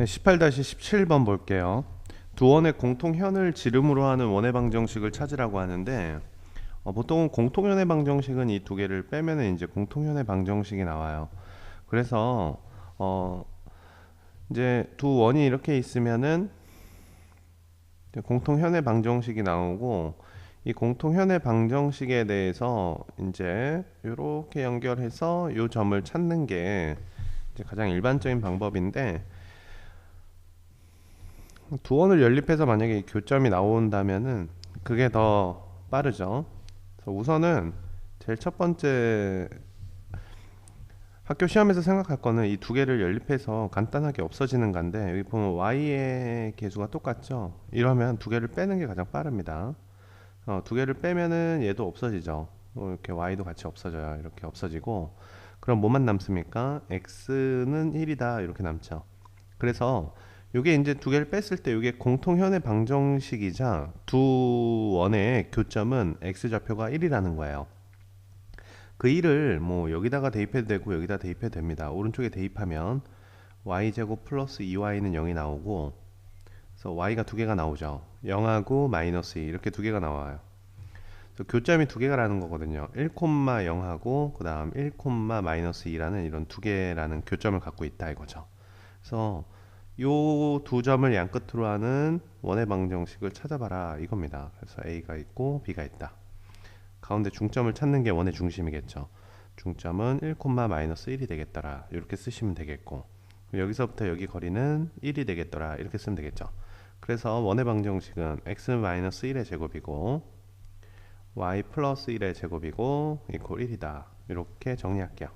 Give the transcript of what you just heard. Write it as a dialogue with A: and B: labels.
A: 네, 18-17번 볼게요. 두 원의 공통현을 지름으로 하는 원의 방정식을 찾으라고 하는데 어, 보통은 공통현의 방정식은 이 두 개를 빼면은 이제 공통현의 방정식이 나와요. 그래서 어 이제 두 원이 이렇게 있으면은 공통현의 방정식이 나오고 이 공통현의 방정식에 대해서 이제 이렇게 연결해서 이 점을 찾는 게 가장 일반적인 방법인데 두 원을 연립해서 만약에 교점이 나온다면은 그게 더 빠르죠. 우선은 제일 첫 번째 학교 시험에서 생각할 거는 이 두 개를 연립해서 간단하게 없어지는 건데 여기 보면 y의 개수가 똑같죠. 이러면 두 개를 빼는 게 가장 빠릅니다. 어, 두 개를 빼면은 얘도 없어지죠. 어, 이렇게 y도 같이 없어져요. 이렇게 없어지고 그럼 뭐만 남습니까? x는 1이다 이렇게 남죠. 그래서 요게 이제 두 개를 뺐을 때 요게 공통현의 방정식이자 두 원의 교점은 x좌표가 1이라는 거예요. 그 1을 뭐 여기다가 대입해도 되고 여기다 대입해도 됩니다. 오른쪽에 대입하면 y제곱 플러스 2y는 0이 나오고 그래서 y가 두 개가 나오죠. 0하고 마이너스 2 이렇게 두 개가 나와요. 교점이 두 개가라는 거거든요. 1,0하고 그 다음 1, 마이너스 2라는 이런 두 개라는 교점을 갖고 있다 이거죠. 그래서 요 두 점을 양 끝으로 하는 원의 방정식을 찾아봐라 이겁니다. 그래서 a가 있고 b가 있다. 가운데 중점을 찾는 게 원의 중심이겠죠. 중점은 1, 마이너스 1이 되겠더라. 이렇게 쓰시면 되겠고 여기서부터 여기 거리는 1이 되겠더라. 이렇게 쓰면 되겠죠. 그래서 원의 방정식은 x 마이너스 1의 제곱이고 y 플러스 1의 제곱이고 이퀄 1이다. 이렇게 정리할게요.